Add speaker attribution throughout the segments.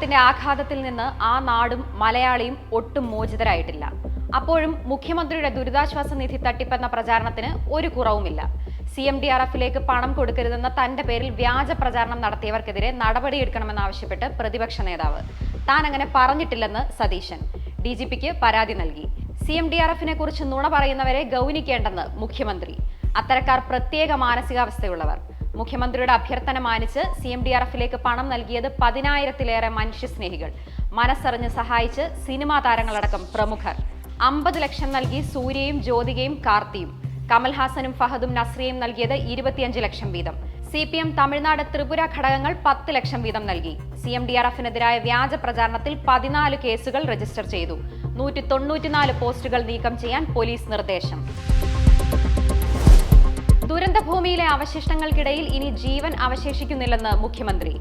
Speaker 1: പ്രളയവെള്ളത്തിന്റെ ആഘാതത്തിൽ നിന്ന് ആ നാടും മലയാളിയും ഒട്ടും മോചിതരായിട്ടില്ല. അപ്പോഴും മുഖ്യമന്ത്രിയുടെ ദുരിതാശ്വാസ നിധി തട്ടിപ്പെന്ന പ്രചാരണത്തിന് ഒരു കുറവുമില്ല. സി എം ഡി ആർ എഫിലേക്ക് പണം കൊടുക്കരുതെന്ന തന്റെ പേരിൽ വ്യാജ പ്രചാരണം നടത്തിയവർക്കെതിരെ നടപടിയെടുക്കണമെന്നാവശ്യപ്പെട്ട് പ്രതിപക്ഷ നേതാവ്. താൻ അങ്ങനെ പറഞ്ഞിട്ടില്ലെന്ന് സതീശൻ. ഡി ജി പിക്ക് പരാതി നൽകി. സി എം ഡി ആർ എഫിനെ കുറിച്ച് നുണ പറയുന്നവരെ ഗൗനിക്കേണ്ടെന്ന് മുഖ്യമന്ത്രി. അത്തരക്കാർ പ്രത്യേക മാനസികാവസ്ഥയുള്ളവർ. മുഖ്യമന്ത്രിയുടെ അഭ്യർത്ഥന മാനിച്ച് സി എം ഡി ആർ എഫിലേക്ക് പണം നൽകിയത് പതിനായിരത്തിലേറെ മനുഷ്യസ്നേഹികൾ മനസ്സറിഞ്ഞ് സഹായിച്ച് സിനിമാ താരങ്ങളടക്കം പ്രമുഖർ. അമ്പത് ലക്ഷം നൽകി സൂര്യയും ജ്യോതികയും കാർത്തിയും. കമൽഹാസനും ഫഹദും നസ്രിയയും നൽകിയത് ഇരുപത്തിയഞ്ച് ലക്ഷം വീതം. C P M Tamil Nadu Tripura ഘടകങ്ങൾ പത്ത് ലക്ഷം വീതം നൽകി. സി എം ഡി ആർ എഫിനെതിരായ വ്യാജ പ്രചാരണത്തിൽ പതിനാല് കേസുകൾ രജിസ്റ്റർ ചെയ്തു. നൂറ്റി തൊണ്ണൂറ്റിനാല് പോസ്റ്റുകൾ നീക്കം ചെയ്യാൻ പോലീസ് നിർദ്ദേശം. ദുരന്തഭൂമിയിലെ അവശിഷ്ടങ്ങൾക്കിടയിൽ ഇനി ജീവൻ അവശേഷിക്കുന്നില്ലെന്ന് മുഖ്യമന്ത്രി.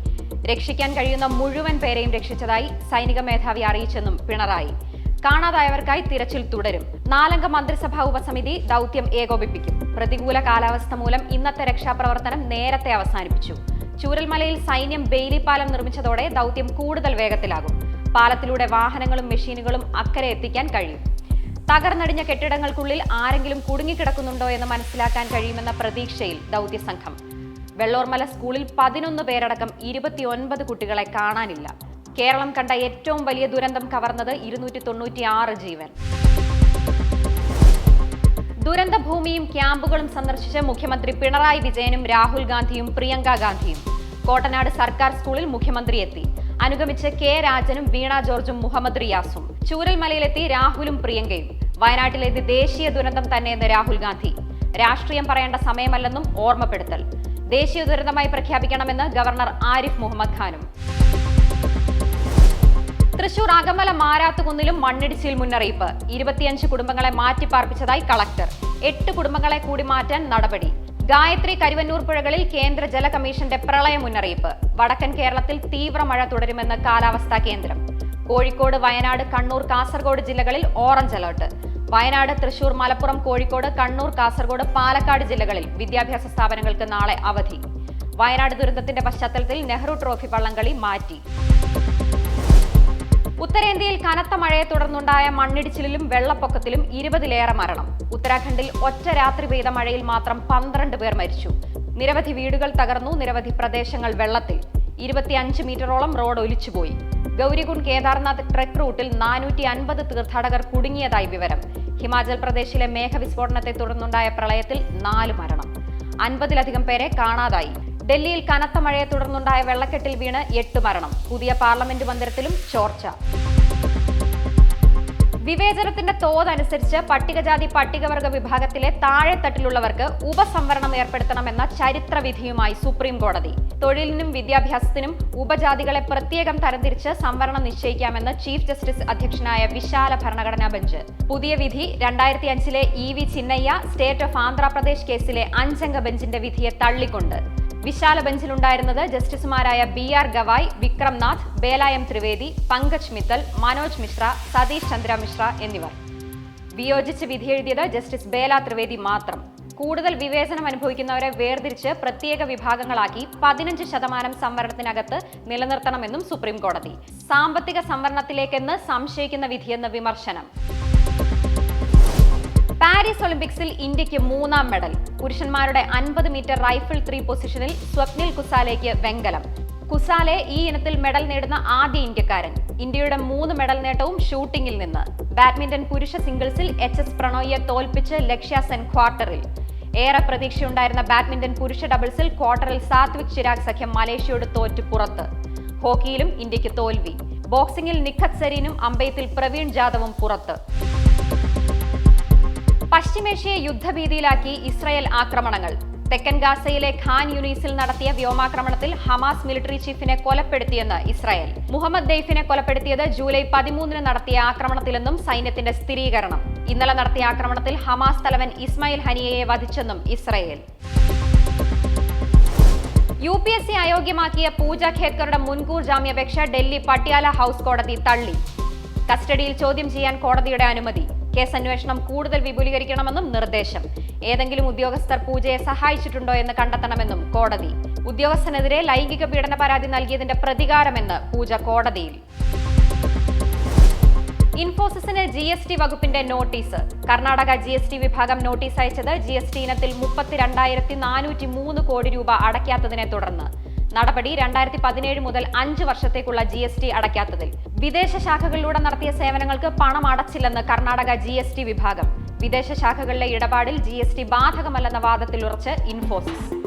Speaker 1: രക്ഷിക്കാൻ കഴിയുന്ന മുഴുവൻ പേരെയും രക്ഷിച്ചതായി സൈനിക മേധാവി അറിയിച്ചെന്നും പിണറായി. കാണാതായവർക്കായി തിരച്ചിൽ തുടരും. നാലംഗ മന്ത്രിസഭാ ഉപസമിതി ദൗത്യം ഏകോപിപ്പിക്കും. പ്രതികൂല കാലാവസ്ഥ മൂലം ഇന്നത്തെ രക്ഷാപ്രവർത്തനം നേരത്തെ അവസാനിപ്പിച്ചു. ചൂരൽമലയിൽ സൈന്യം ബെയിലി പാലം നിർമ്മിച്ചതോടെ ദൗത്യം കൂടുതൽ വേഗത്തിലാകും. പാലത്തിലൂടെ വാഹനങ്ങളും മെഷീനുകളും അക്കരെ എത്തിക്കാൻ കഴിയും. തകർന്നടിഞ്ഞ കെട്ടിടങ്ങൾക്കുള്ളിൽ ആരെങ്കിലും കുടുങ്ങിക്കിടക്കുന്നുണ്ടോ എന്ന് മനസ്സിലാക്കാൻ കഴിയുമെന്ന പ്രതീക്ഷയിൽ ദൗത്യസംഘം. വെള്ളോർമല സ്കൂളിൽ പതിനൊന്ന് പേരടക്കം ഇരുപത്തിയൊൻപത് കുട്ടികളെ കാണാനില്ല. കേരളം കണ്ട ഏറ്റവും വലിയ ദുരന്തം കവർന്നത് ഇരുന്നൂറ്റി തൊണ്ണൂറ്റി ആറ് ജീവൻ. ദുരന്തഭൂമിയും ക്യാമ്പുകളും സന്ദർശിച്ച മുഖ്യമന്ത്രി പിണറായി വിജയനും രാഹുൽ ഗാന്ധിയും പ്രിയങ്ക ഗാന്ധിയും. കോട്ടനാട് സർക്കാർ സ്കൂളിൽ മുഖ്യമന്ത്രി എത്തി. അനുഗമിച്ച് കെ രാജനും വീണ ജോർജും മുഹമ്മദ് റിയാസും. ചൂരൽമലയിലെത്തി രാഹുലും പ്രിയങ്കയും. വയനാട്ടിലേത് ദേശീയ ദുരന്തം തന്നെയെന്ന് രാഹുൽ ഗാന്ധി. രാഷ്ട്രീയം പറയേണ്ട സമയമല്ലെന്നും ഓർമ്മപ്പെടുത്തൽ. ദേശീയ ദുരന്തമായി പ്രഖ്യാപിക്കണമെന്ന് ഗവർണർ ആരിഫ് മുഹമ്മദ് ഖാനും. തൃശൂർ അകമല മാരാത്തുകുന്നിലും മണ്ണിടിച്ചിൽ മുന്നറിയിപ്പ്. ഇരുപത്തിയഞ്ച് കുടുംബങ്ങളെ മാറ്റിപ്പാർപ്പിച്ചതായി കളക്ടർ. എട്ട് കുടുംബങ്ങളെ കൂടി മാറ്റാൻ നടപടി. ഗായത്രി കരുവന്നൂർ പുഴകളിൽ കേന്ദ്ര ജല കമ്മീഷന്റെ പ്രളയ മുന്നറിയിപ്പ്. വടക്കൻ കേരളത്തിൽ തീവ്ര മഴ തുടരുമെന്ന് കാലാവസ്ഥാ കേന്ദ്രം. കോഴിക്കോട് വയനാട് കണ്ണൂർ കാസർഗോഡ് ജില്ലകളിൽ ഓറഞ്ച് അലർട്ട്. വയനാട് തൃശൂർ മലപ്പുറം കോഴിക്കോട് കണ്ണൂർ കാസർഗോഡ് പാലക്കാട് ജില്ലകളിൽ വിദ്യാഭ്യാസ സ്ഥാപനങ്ങൾക്ക് നാളെ അവധി. വയനാട് ദുരന്തത്തിന്റെ പശ്ചാത്തലത്തിൽ നെഹ്റു ട്രോഫി വള്ളംകളി മാറ്റി. ഉത്തരേന്ത്യയിൽ കനത്ത മഴയെ തുടർന്നുണ്ടായ മണ്ണിടിച്ചിലിലും വെള്ളപ്പൊക്കത്തിലും ഇരുപതിലേറെ മരണം. ഉത്തരാഖണ്ഡിൽ ഒറ്റ രാത്രി പെയ്ത മഴയിൽ മാത്രം പന്ത്രണ്ട് പേർ മരിച്ചു. നിരവധി വീടുകൾ തകർന്നു നിരവധി പ്രദേശങ്ങൾ വെള്ളത്തിൽ. ഇരുപത്തിയഞ്ച് മീറ്ററോളം റോഡ് ഒലിച്ചുപോയി. ഗൗരികുൺ കേദാർനാഥ് ട്രെക്ക് റൂട്ടിൽ നാനൂറ്റി അൻപത് തീർത്ഥാടകർ കുടുങ്ങിയതായി വിവരം. ഹിമാചൽ പ്രദേശിലെ മേഘവിസ്ഫോടനത്തെ തുടർന്നുണ്ടായ പ്രളയത്തിൽ നാല് മരണം. അൻപതിലധികം പേരെ കാണാതായി. ഡൽഹിയിൽ കനത്ത മഴയെ തുടർന്നുണ്ടായ വെള്ളക്കെട്ടിൽ വീണ് എട്ട് മരണം. പുതിയ പാർലമെന്റ് മന്ദിരത്തിലും ചോർച്ച. വിവേചനത്തിന്റെ തോതനുസരിച്ച് പട്ടികജാതി പട്ടികവർഗ വിഭാഗത്തിലെ താഴെത്തട്ടിലുള്ളവർക്ക് ഉപസംവരണം ഏർപ്പെടുത്തണമെന്ന ചരിത്രവിധിയുമായി സുപ്രീം കോടതി. തൊഴിലിനും വിദ്യാഭ്യാസത്തിനും ഉപജാതികളെ പ്രത്യേകം തരംതിരിച്ച് സംവരണം നിശ്ചയിക്കാമെന്ന് ചീഫ് ജസ്റ്റിസ് അധ്യക്ഷനായ വിശാല ഭരണഘടനാ ബെഞ്ച്. പുതിയ വിധി രണ്ടായിരത്തി അഞ്ചിലെ E V Chinnaiah state of Andhra Pradesh കേസിലെ അഞ്ചംഗ ബെഞ്ചിന്റെ വിധിയെ തള്ളിക്കൊണ്ട്. വിശാല ബെഞ്ചിലുണ്ടായിരുന്നത് ജസ്റ്റിസുമാരായ ബി ആർ ഗവായ് വിക്രംനാഥ് ബേലായം ത്രിവേദി പങ്കജ് മിത്തൽ മനോജ് മിശ്ര സതീഷ് ചന്ദ്ര മിശ്ര എന്നിവർ. വിയോജിച്ച് വിധിയെഴുതിയത് ജസ്റ്റിസ് ബേല ത്രിവേദി മാത്രം. കൂടുതൽ വിവേചനം അനുഭവിക്കുന്നവരെ വേർതിരിച്ച് പ്രത്യേക വിഭാഗങ്ങളാക്കി പതിനഞ്ച് ശതമാനം സംവരണത്തിനകത്ത് നിലനിർത്തണമെന്നും സുപ്രീം കോടതി. സാമ്പത്തിക സംവരണത്തിലേക്കെന്ന് സംശയിക്കുന്ന വിധിയെന്ന് വിമർശനം. പാരീസ് ഒളിമ്പിക്സിൽ ഇന്ത്യയ്ക്ക് മൂന്നാം മെഡൽ. പുരുഷന്മാരുടെ അൻപത് മീറ്റർ റൈഫിൾ ത്രീ പൊസിഷനിൽ സ്വപ്നിൽ കുസാലയ്ക്ക് വെങ്കലം. കുസാലെ ഈ ഇനത്തിൽ മെഡൽ നേടുന്ന ആദ്യ ഇന്ത്യക്കാരൻ. ഇന്ത്യയുടെ മൂന്ന് മെഡൽ നേട്ടവും ഷൂട്ടിംഗിൽ നിന്ന്. ബാഡ്മിന്റൺ പുരുഷ സിംഗിൾസിൽ എച്ച് എസ് പ്രണോയിയെ തോൽപ്പിച്ച് ലക്ഷ്യ സെൻ ക്വാർട്ടറിൽ. ഏറെ പ്രതീക്ഷയുണ്ടായിരുന്ന ബാഡ്മിന്റൺ പുരുഷ ഡബിൾസിൽ ക്വാർട്ടറിൽ സാത്വിക് ചിരാഗ് സഖ്യം മലേഷ്യയോട് തോറ്റു പുറത്ത്. ഹോക്കിയിലും ഇന്ത്യയ്ക്ക് തോൽവി. ബോക്സിംഗിൽ നിഖത് സരീനും അമ്പയത്തിൽ പ്രവീൺ ജാദവും പുറത്ത്. പശ്ചിമേഷ്യയെ യുദ്ധഭീതിയിലാക്കി ഇസ്രയേൽ ആക്രമണങ്ങൾ. തെക്കൻ ഗാസയിലെ ഖാൻ യുനീസിൽ നടത്തിയ വ്യോമാക്രമണത്തിൽ ഹമാസ് മിലിറ്ററി ചീഫിനെ കൊലപ്പെടുത്തിയെന്ന് ഇസ്രായേൽ. മുഹമ്മദ് ദെയ്ഫിനെ കൊലപ്പെടുത്തിയത് ജൂലൈ പതിമൂന്നിന് നടത്തിയ ആക്രമണത്തിലെന്നും സൈന്യത്തിന്റെ സ്ഥിരീകരണം. ഇന്നലെ നടത്തിയ ആക്രമണത്തിൽ ഹമാസ് തലവൻ ഇസ്മായിൽ ഹനിയയെ വധിച്ചെന്നും Israel. U P S C അയോഗ്യമാക്കിയ Puja ഖേത്കറുടെ മുൻകൂർ ജാമ്യാപേക്ഷ ഡൽഹി പട്യാല ഹൌസ് കോടതി തള്ളി. കസ്റ്റഡിയിൽ ചോദ്യം ചെയ്യാൻ കോടതിയുടെ അനുമതി. കേസ് അന്വേഷണം കൂടുതൽ വിപുലീകരിക്കണമെന്നും നിർദ്ദേശം. ഏതെങ്കിലും ഉദ്യോഗസ്ഥർ പൂജയെ സഹായിച്ചിട്ടുണ്ടോ എന്ന് കണ്ടെത്തണമെന്നും കോടതി. ഉദ്യോഗസ്ഥനെതിരെ ലൈംഗിക പീഡന പരാതി നൽകിയതിന്റെ പ്രതികാരമെന്ന് പൂജ കോടതിയിൽ. ഇൻഫോസിസിന് ജി എസ് ടി വകുപ്പിന്റെ notice. Karnataka G S T വിഭാഗം നോട്ടീസ് അയച്ചത് ജി എസ് ടി ഇനത്തിൽ മുപ്പത്തിരണ്ടായിരത്തി നാനൂറ്റി മൂന്ന് കോടി രൂപ അടയ്ക്കാത്തതിനെ തുടർന്ന്. നടപടി രണ്ടായിരത്തി പതിനേഴ് മുതൽ അഞ്ച് വർഷത്തേക്കുള്ള ജി എസ് ടി അടയ്ക്കാത്തതിൽ. വിദേശ ശാഖകളിലൂടെ നടത്തിയ സേവനങ്ങൾക്ക് പണം അടച്ചില്ലെന്ന് കർണാടക ജി എസ് ടി വിഭാഗം. വിദേശ ശാഖകളിലെ ഇടപാടിൽ ജി എസ് ടി ബാധകമല്ലെന്ന വാദത്തിൽ ഉറച്ച് ഇൻഫോസിസ്.